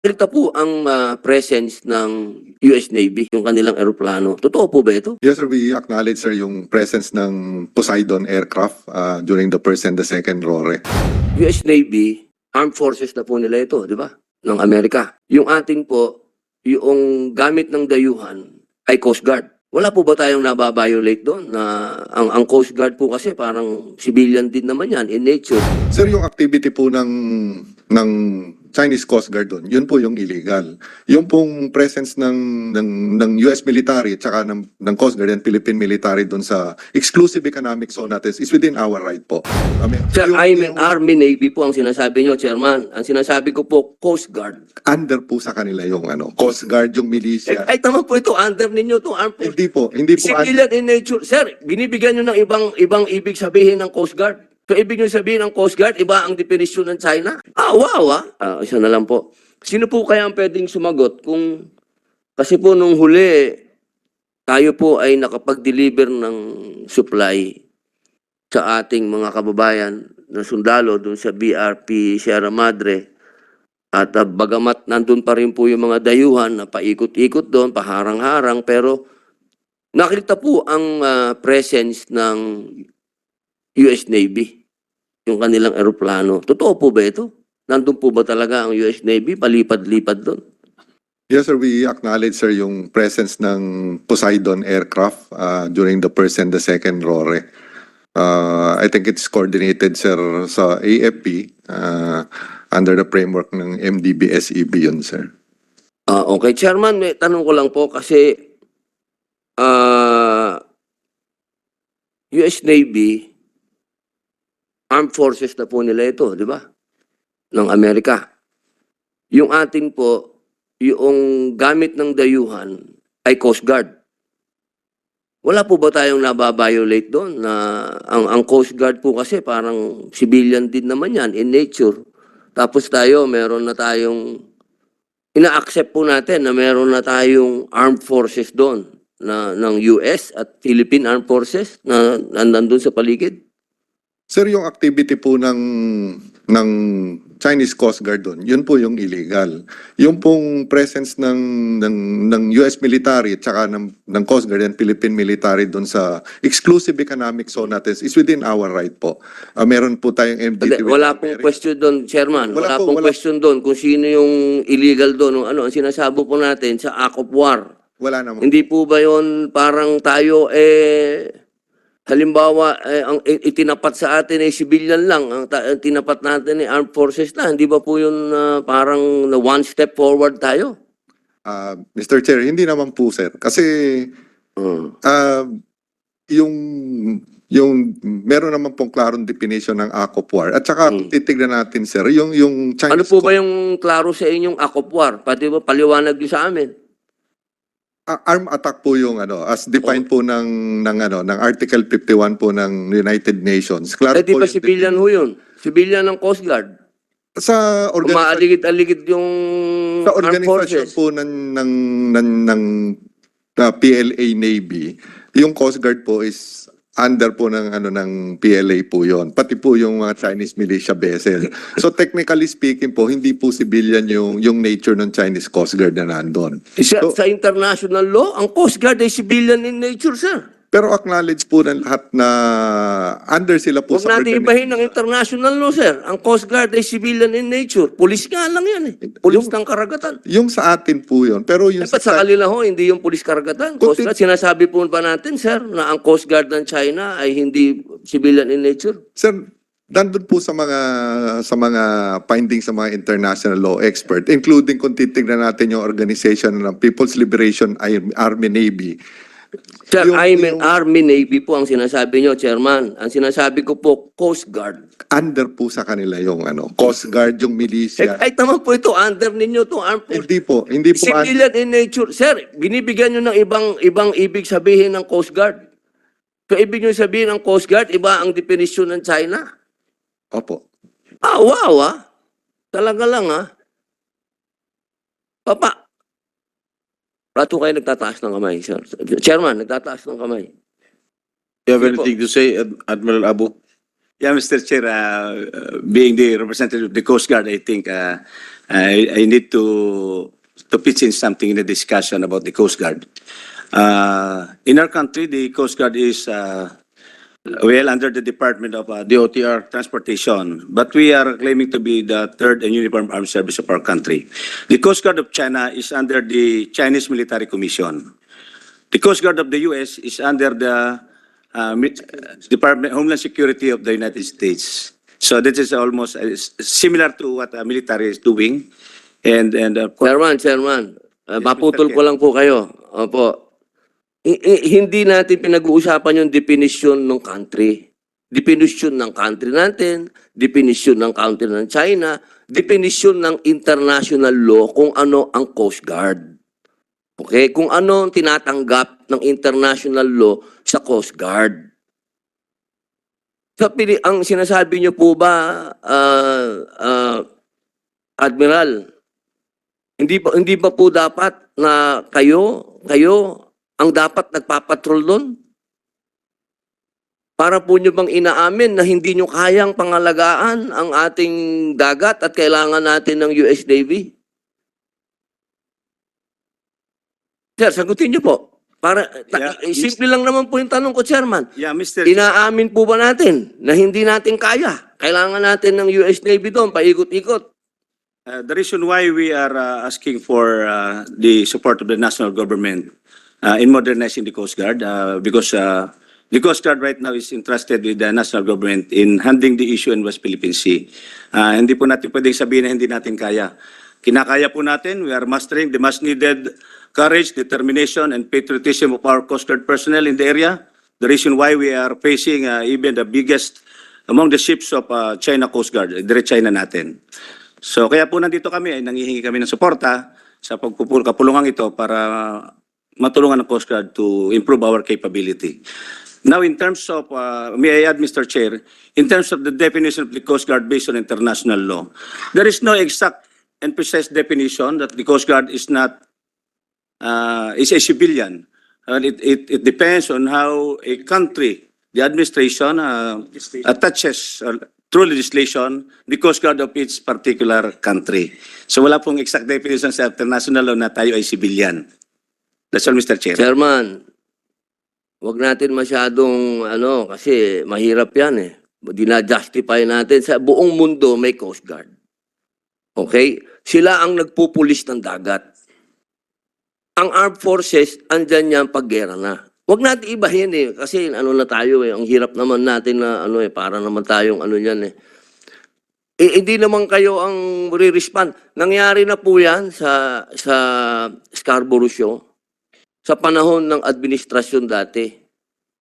Ito po ang ah, presence ng US Navy, yung kanilang eroplano. Totoo po ba ito? Yes, sir, we acknowledge, sir, yung presence ng Poseidon aircraft uh, during the first and the second RORE. US Navy, armed forces na po nila ito, di ba? Ng Amerika. Yung ating po, yung gamit ng dayuhan ay Coast Guard. Wala po ba tayong nababiolate doon? Na ang, ang Coast Guard po kasi parang civilian din naman yan in nature. Sir, yung activity po ng ng Chinese Coast Guard doon, yun po yung illegal. Yung pong presence ng ng, ng US military at saka ng, ng Coast Guard and Philippine military doon sa exclusive economic zone natin is within our right po. I mean, Sir, yung- I'm an yung Army Navy po ang sinasabi nyo, Chairman. Ang sinasabi ko po, Coast Guard. under po sa kanila yung ano, Coast Guard, yung Eh, militia. ay, tama po ito, under ninyo to armed forces. Hindi po, hindi po. Civilian in nature. Sir, binibigyan nyo ng ibang ibang ibig sabihin ng Coast Guard. So, ibig nyo sabihin ng Coast Guard, iba ang definition ng China? Ah, wow, ah. Ah, isa na lang po. Sino po kaya ang pwedeng sumagot kung... Kasi po nung huli, tayo po ay nakapag-deliver ng supply sa ating mga kababayan na sundalo dun sa BRP Sierra Madre. At ah, bagamat nandun pa rin po yung mga dayuhan na paikot-ikot doon, paharang-harang, pero nakita po ang ah, presence ng US Navy, yung kanilang eroplano. Totoo po ba ito? Nandun po ba talaga ang US Navy? Palipad-lipad doon. Yes, sir. We acknowledge, sir, yung presence ng Poseidon aircraft uh, during the first and the second RORE. Uh, I think it's coordinated, sir, sa AFP uh, under the framework ng MDBSEB E yun, sir. Ah, okay, Chairman, may tanong ko lang po kasi ah US Navy, armed forces na po nila ito, di ba? Ng Amerika. Yung ating po, yung gamit ng dayuhan ay Coast Guard. Wala po ba tayong nababiolate doon na ang, ang Coast Guard po kasi parang civilian din naman yan in nature. Tapos tayo, meron na tayong ina-accept po natin na meron na tayong armed forces doon na ng US at Philippine Armed Forces na nandun sa paligid. Sir, yung activity po ng ng Chinese Coast Guard doon, yun po yung illegal. Yung pong presence ng ng, ng US military at saka ng, ng Coast Guard and Philippine military doon sa exclusive economic zone natin is within our right po. Ah, meron po tayong MDT. Wala pong question doon, Chairman. Wala Wala, po, pong wala. question doon kung sino yung illegal doon. Ano, ang sinasabo po natin sa Act of War. Wala naman. Hindi po ba yon parang tayo eh halimbawa eh, ang itinapat sa atin ay civilian lang ang, ta- ang tinapat natin ay armed forces na hindi ba po yun ah, parang na one step forward tayo? Ah, Mr. Chair, hindi naman po, sir. Kasi Hmm. ah, yung yung meron naman pong klarong definition ng Act of War. At saka Mm. titignan natin, sir, yung yung Chinese Ano po ba yung klaro sa inyong Act of War? Pati ba paliwanag niyo sa amin? Arm attack po yung ano as defined po ng ng ano ng Article 51 po ng United Nations. Klaro Eh di ba civilian ho yun? Civilian ng Coast Guard. sa Umaaligid-aligid yung sa forces. po ng ng ng, ng uh, PLA Navy, yung Coast Guard po is under po ng ano ng PLA po yon pati po yung mga Chinese militia vessel so technically speaking po hindi po civilian yung yung nature ng Chinese Coast Guard na nandun. Sa, So- sa international law, ang Coast Guard ay civilian in nature, sir. Pero acknowledge po ng lahat na under sila po Huwag natin organi- ibahin ng international law, sir. Ang Coast Guard ay civilian in nature. Pulis nga lang yan eh. Pulis ng karagatan. Yung sa atin po yun. Pero yung Eh, ba't sa kanila ho, hindi yung pulis karagatan? Coast Guard, sinasabi po ba natin, sir, na ang Coast Guard ng China ay hindi civilian in nature? Sir, nandun po sa mga sa mga findings sa mga international law expert, including kung titignan natin yung organization ng People's Liberation Army Navy. Sir, I'm an Army Navy po ang sinasabi nyo, Chairman. Ang sinasabi ko po, Coast Guard. Under po sa kanila yung ano, Coast Guard, yung Eh, militia. ay tama po ito, under ninyo to armed forces. Hindi po, hindi po. un- Civilian in nature. Sir, binibigyan nyo ng ibang ibang ibig sabihin ng Coast Guard. So, ibig nyo sabihin ng Coast Guard, iba ang definition ng China. Opo. Ah, wow ah. Talaga lang ah. Papa. Rato kayo nagtataas ng kamay, sir. Chairman, nagtataas ng kamay. You have Sige po. anything to say, Ad- Admiral Abu? Yeah, Mr. Chair, uh, uh, being the representative of the Coast Guard, I think uh, I, I need to to pitch in something in the discussion about the Coast Guard. Uh, in our country, the Coast Guard is uh, well under the Department of uh, DOTR Transportation, but we are claiming to be the third and uniform armed service of our country. The Coast Guard of China is under the Chinese Military Commission. The Coast Guard of the U.S. is under the uh, uh, Department Homeland Security of the United States. So this is almost uh, similar to what uh, military is doing. And, and uh, Chairman, Chairman, uh, Yes, maputol ko lang po kayo. Opo. I- hindi natin pinag-uusapan yung definition ng country. Definition ng country natin, definition ng country ng China, definition ng international law kung ano ang Coast Guard. Okay? Kung ano ang tinatanggap ng international law sa Coast Guard. Sa pili, ang sinasabi niyo po ba, ah, ah, Admiral, hindi ba hindi ba po dapat na kayo kayo ang dapat nagpapatrol doon? Para po nyo bang inaamin na hindi nyo kayang pangalagaan ang ating dagat at kailangan natin ng US Navy? Sir, sagutin nyo po. Para, ta- Yeah, eh, simple lang naman po yung tanong ko, Chairman. yeah, Mr. Inaamin po ba natin na hindi natin kaya? Kailangan natin ng US Navy doon, paikot-ikot. Uh, the reason why we are uh, asking for uh, the support of the national government uh, in modernizing the Coast Guard, uh, because uh, the Coast Guard right now is entrusted with the national government in handling the issue in West Philippine Sea. Uh, hindi po natin pwedeng sabihin na hindi natin kaya. Kinakaya po natin, we are mastering the much needed courage, determination, and patriotism of our Coast Guard personnel in the area. The reason why we are facing uh, even the biggest among the ships of uh, China Coast Guard, dire China natin. So kaya po nandito kami ay nangihingi kami ng suporta sa pagpupul kapulungan ito para matulungan ng Coast Guard to improve our capability. Now in terms of, uh, may I add Mr. Chair, in terms of the definition of the Coast Guard based on international law, there is no exact and precise definition that the Coast Guard is not, uh, is a civilian. And it, it, it depends on how a country, the administration, uh, attaches uh, through legislation the Coast Guard of its particular country. So wala pong exact definition sa international law na tayo ay civilian. That's all, Mr. Chair. Chairman, wag natin masyadong ano kasi mahirap 'yan eh. Dina-justify natin sa buong mundo may Coast Guard. Okay? Sila ang nagpupulis ng dagat. Ang armed forces andyan yan pag na. Wag natin ibahin eh kasi ano na tayo eh. Ang hirap naman natin na ano eh para naman tayong ano yan eh. Eh, hindi naman kayo ang re-respond. Nangyari na po yan sa, sa Scarborough Show sa panahon ng administrasyon dati.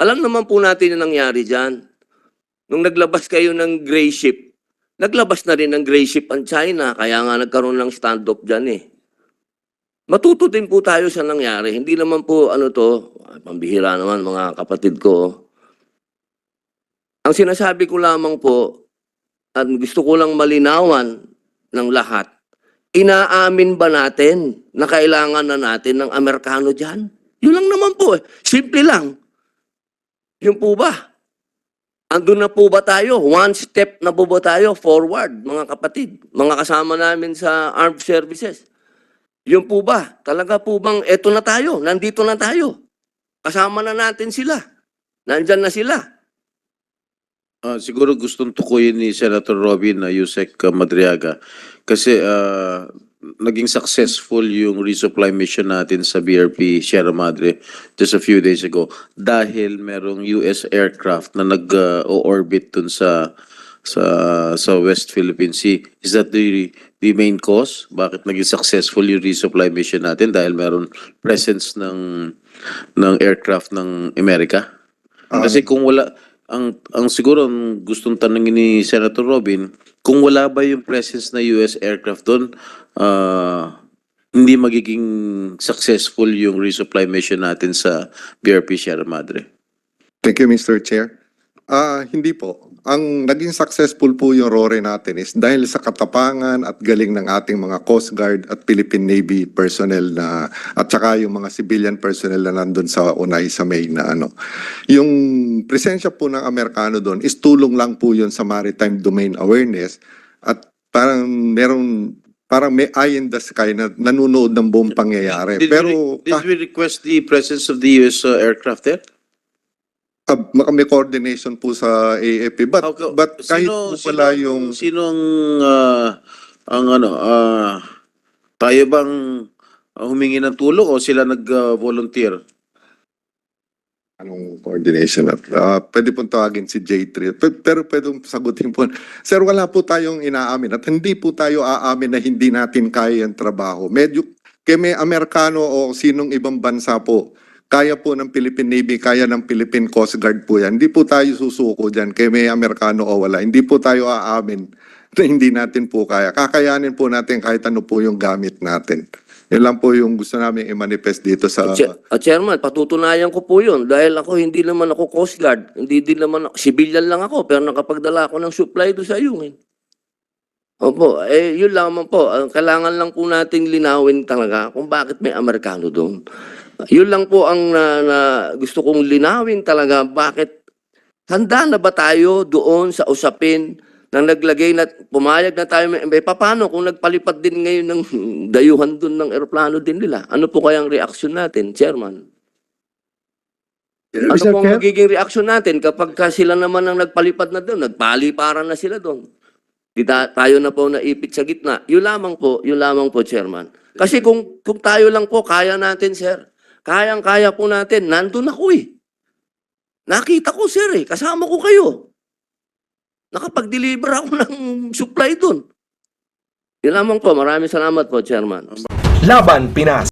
Alam naman po natin yung nangyari dyan. Nung naglabas kayo ng gray ship, naglabas na rin ng gray ship ang China, kaya nga nagkaroon ng standoff dyan eh. Matuto din po tayo sa nangyari. Hindi naman po ano to, pambihira naman mga kapatid ko. Ang sinasabi ko lamang po, at gusto ko lang malinawan ng lahat, inaamin ba natin na kailangan na natin ng Amerikano dyan? Yun lang naman po eh. Simple lang. Yun po ba? Andun na po ba tayo? One step na po ba tayo forward, mga kapatid? Mga kasama namin sa armed services. Yun po ba? Talaga po bang eto na tayo? Nandito na tayo. Kasama na natin sila. Nandyan na sila. Ah, siguro gustong tukuyin ni Senator Robin na Yusek uh, Madriaga kasi ah, naging successful yung resupply mission natin sa BRP Sierra Madre just a few days ago dahil merong US aircraft na nag-orbit dun sa sa sa West Philippine Sea. Is that the the main cause? Bakit naging successful yung resupply mission natin dahil meron presence ng ng aircraft ng Amerika? Kasi kung wala ang ang siguro ang gustong tanungin ni Senator Robin, kung wala ba yung presence na US aircraft doon, ah, hindi magiging successful yung resupply mission natin sa BRP Sierra Madre. Thank you, Mr. Chair. Ah, hindi po. Ang naging successful po yung RORE natin is dahil sa katapangan at galing ng ating mga Coast Guard at Philippine Navy personnel na at saka yung mga civilian personnel na nandun sa Unay sa May na ano. Yung presensya po ng Amerikano doon is tulong lang po yun sa maritime domain awareness at parang meron parang may eye in the sky na nanonood ng buong pangyayari. Did, Pero we, did we request the presence of the US uh, aircraft there? Maka- may coordination po sa AFP. But, co- but kahit po pala sino, yung... Sino ang, ah, ang ano, ah, tayo bang humingi ng tulong o sila nag-volunteer? Anong coordination? At, ah, pwede pong tawagin si J3. Pe- Pero pwede pong sagutin po. Sir, wala po tayong inaamin. At hindi po tayo aamin na hindi natin kaya yung trabaho. Medyo, kaya may Amerikano o sinong ibang bansa po, kaya po ng Philippine Navy, kaya ng Philippine Coast Guard po yan. Hindi po tayo susuko dyan, kaya may Amerikano o wala. Hindi po tayo aamin na hindi natin po kaya. Kakayanin po natin kahit ano po yung gamit natin. Yan lang po yung gusto namin i-manifest dito sa... Chair- ah, Chairman, patutunayan ko po yun dahil ako hindi naman ako Coast Guard, hindi din naman ako, civilian lang ako pero nakapagdala ako ng supply doon sa iyo. Eh. Opo, eh yun lamang po. Ang kailangan lang po nating linawin talaga kung bakit may Amerikano doon. Yun lang po ang na, na gusto kong linawin talaga. Bakit? Handa na ba tayo doon sa usapin na naglagay na pumayag na tayo? May eh, paano kung nagpalipad din ngayon ng dayuhan doon ng eroplano din nila? Ano po kayang reaksyon natin chairman? Ano Mr. po ang Chair? magiging reaksyon natin kapag ka sila naman ang nagpalipad na doon? Nagpaliparan na sila doon. Di ta- tayo na po naipit sa gitna. Yun lamang po yun lamang po chairman. Kasi kung kung tayo lang po kaya natin sir kayang kaya po natin nandun ako eh nakita ko sir eh kasama ko kayo nakapag-deliver ako ng supply doon. Yun lamang po. Maraming salamat po, Chairman. Laban Pinas.